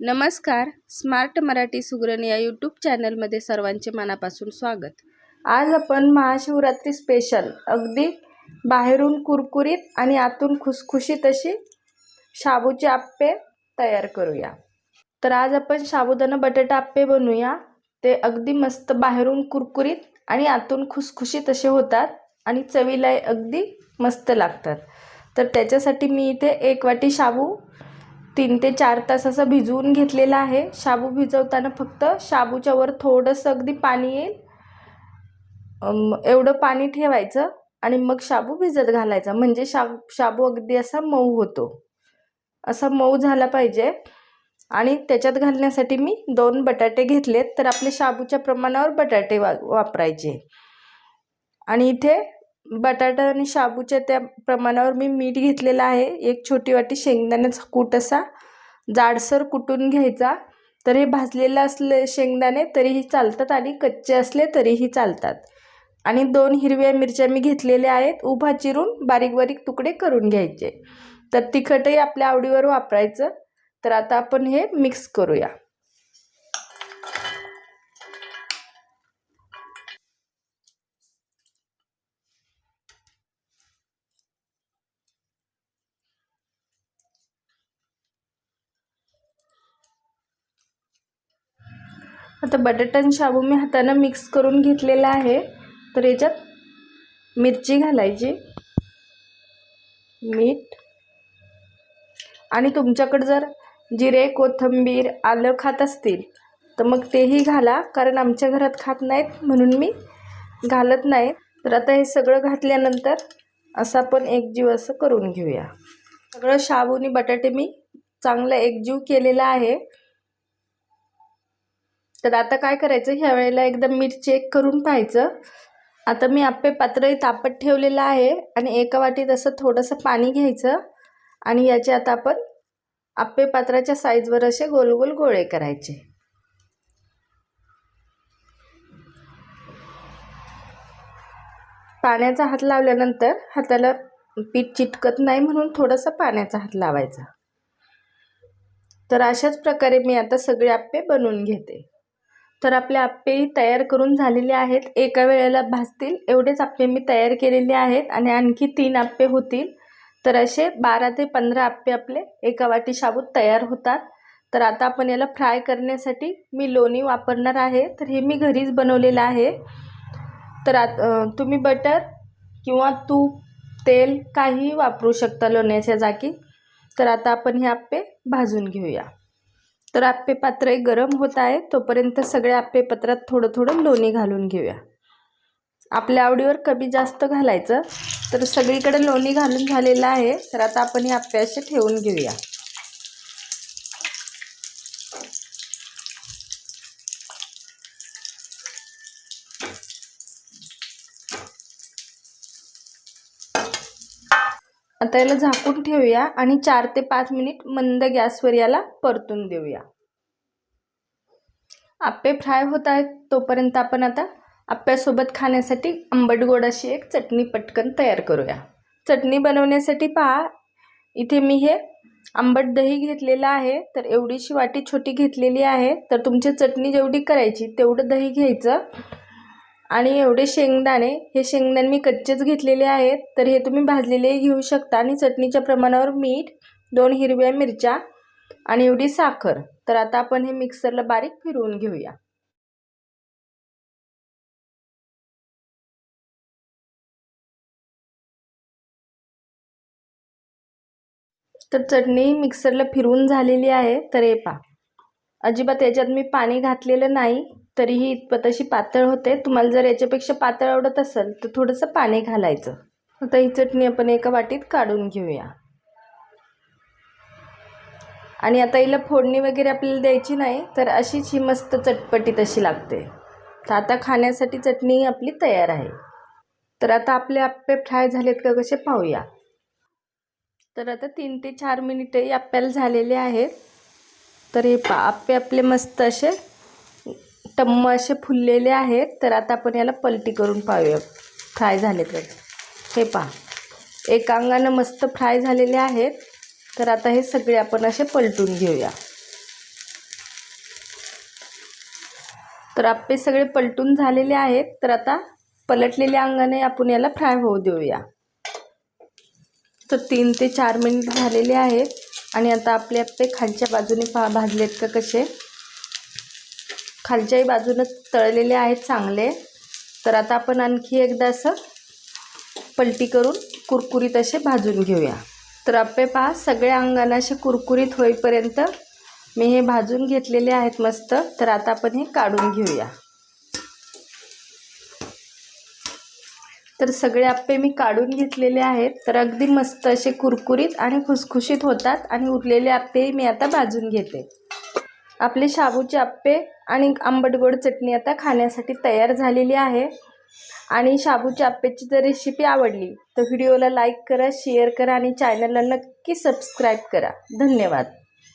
नमस्कार. स्मार्ट मराठी सुगरण या यूट्यूब चॅनलमध्ये सर्वांचे मनापासून स्वागत. आज आपण महाशिवरात्री स्पेशल अगदी बाहेरून कुरकुरीत आणि आतून खुसखुशीत अशी शाबूचे आप्पे तयार करूया. तर आज आपण साबुदाणा बटाटा आप्पे बनवूया. ते अगदी मस्त बाहेरून कुरकुरीत आणि आतून खुसखुशीत असे होतात आणि चवीला अगदी मस्त लागतात. तर त्याच्यासाठी मी इथे एक वाटी शाबू तीन ते चार तास असं भिजवून घेतलेलं आहे. शाबू भिजवताना फक्त शाबूच्या वर थोडंसं अगदी पाणी येईल. एवढं पाणी ठेवायचं आणि मग शाबू भिजत घालायचा. म्हणजे शा शाबू अगदी असा मऊ होतो. असा मऊ झाला पाहिजे. आणि त्याच्यात घालण्यासाठी मी दोन बटाटे घेतलेत. तर आपले शाबूच्या प्रमाणावर बटाटे वा वापरायचे. आणि इथे बटाटा आणि शाबूच्या त्या प्रमाणावर मी मीठ घेतलेलं आहे. एक छोटी वाटी शेंगदाण्याचा कूट असा. जाडसर कुटून घ्यायचा. तर हे भाजलेलं असले शेंगदाणे तरीही चालतात आणि कच्चे असले तरीही चालतात. आणि दोन हिरव्या मिरच्या मी घेतलेल्या आहेत. उभा चिरून बारीक बारीक तुकडे करून घ्यायचे. तर तिखटही आपल्या आवडीवर वापरायचं. तर आता आपण हे मिक्स करूया. आता बटाटा आणि शाबू मी हातानं मिक्स करून घेतलेला आहे. तर याच्यात मिरची घालायची मीठ आणि तुमच्याकडं जर जिरे कोथिंबीर आलं खात असतील तर मग तेही घाला. कारण आमच्या घरात खात नाहीत म्हणून मी घालत नाही. तर आता हे सगळं घातल्यानंतर असं आपण एकजीव असं करून घेऊया. सगळं शाबूनी बटाटे मी चांगलं एकजीव केलेलं आहे. तर आता काय करायचं? ह्या वेळेला एकदा मीठ चेक करून पाहायचं. आता मी आप्पे पात्रही तापत ठेवलेलं आहे आणि एका वाटीत असं थोडंसं पाणी घ्यायचं आणि याचे आता आपण आप्पे पात्राच्या साईजवर असे गोल गोल गोळे करायचे. पाण्याचा हात लावल्यानंतर हाताला पीठ चिटकत नाही म्हणून थोडासा पाण्याचा हात लावायचा. तर अशाच प्रकारे मी आता सगळे आप्पे बनवून घेते. तर आपले आप्पेही तयार करून झालेले आहेत. एका वेळेला भाजतील. एवढेच आप्पे मी तयार केलेले आहेत आणि आणखी तीन आप्पे होतील. तर असे बारा ते पंधरा आप्पे आपले एका वाटी शाबूत तयार होतात. तर आता आपण याला फ्राय करण्यासाठी मी लोणी वापरणार आहे. तर हे मी घरीच बनवलेलं आहे. तर आत तुम्ही बटर किंवा तूप तेल काहीही वापरू शकता लोण्याच्या जागी. तर आता आपण हे आप्पे भाजून घेऊया. तर आप्पे पात्र एक गरम होत आहे तोपर्यंत सगळ्या आप्पे पत्रात थोडं थोडं लोणी घालून घेऊया. आपल्या आवडीवर कमी जास्त घालायचं तर सगळीकडे लोणी घालून झालेलं आहे तर आता आपण हे आप्पे असे ठेवून घेऊया. आता याला झाकून ठेवूया आणि चार ते पाच मिनिट मंद गॅसवर याला परतून देऊया. आप्पे फ्राय होत आहेत तोपर्यंत आपण आता आप्प्यासोबत खाण्यासाठी आंबट गोड अशी एक चटणी पटकन तयार करूया. चटणी बनवण्यासाठी पहा इथे मी हे आंबट दही घेतलेलं आहे तर एवढीशी वाटी छोटी घेतलेली आहे तर तुमची चटणी जेवढी करायची तेवढं दही घ्यायचं. आणि एवढे शेंगदाणे हे शेंगदाणे मी कच्चेच घेतलेले आहेत. तर हे तुम्ही भाजलेलेही घेऊ शकता आणि चटणीच्या प्रमाणावर मीठ दोन हिरव्या मिरच्या आणि एवढी साखर. तर आता आपण हे मिक्सरला बारीक फिरवून घेऊया. तर चटणी मिक्सरला फिरवून झालेली आहे. तर हे पा अजिबात याच्यात मी पाणी घातलेलं नाही. तरीही तशी पातळ होते. तुम्हाला जर याच्यापेक्षा पातळ आवडत असेल तर थोडंसं पाणी घालायचं. आता ही चटणी आपण एका वाटीत काढून घेऊया. आणि आता हिला फोडणी वगैरे आपल्याला द्यायची नाही तर अशीच ही मस्त चटपटीत अशी लागते. तर आता खाण्यासाठी चटणी आपली तयार आहे. तर आता आपले आप्पे फ्राय झालेत का कसे पाहूया. तर आता तीन ते चार मिनिटंही आप्याला झालेले आहेत. तर हे पा आप्पे आपले मस्त असे टम्म असे फुललेले आहेत तर आता आपण याला पलटी करून पाहूया. फ्राय झाले तर. हे पहा. एका अंगानं मस्त फ्राय झालेले आहेत तर आता हे सगळे आपण असे पलटून घेऊया. तर आप्पे सगळे पलटून झालेले आहेत तर आता पलटलेल्या अंगाने आपण याला फ्राय होऊ देऊया. तर तीन ते चार मिनिट झालेले आहेत आणि आता आपले आप्पे खालच्या बाजूने पा भाजलेत का कसे. खालच्याही बाजूनं तळलेले आहेत चांगले. तर आता आपण आणखी एकदा असं पलटी करून कुरकुरीत असे भाजून घेऊया. तर आपे पहा सगळ्या अंगाने असे कुरकुरीत होईपर्यंत मी हे भाजून घेतलेले आहेत मस्त. तर आता आपण हे काढून घेऊया. तर सगळे आप्पे मी काढून घेतलेले आहेत. तर अगदी मस्त असे कुरकुरीत आणि खुसखुशीत होतात आणि उरलेले आप्पे मी आता भाजून घेते. आपले शाबूचे आप्पे आणि आंबट गोड चटणी आता खाण्यासाठी तयार झालेली आहे. आणि शाबूच्या आप्प्याची जर रेसिपी आवडली तर व्हिडिओला लाईक करा शेअर करा आणि चॅनलला नक्की सबस्क्राईब करा. धन्यवाद.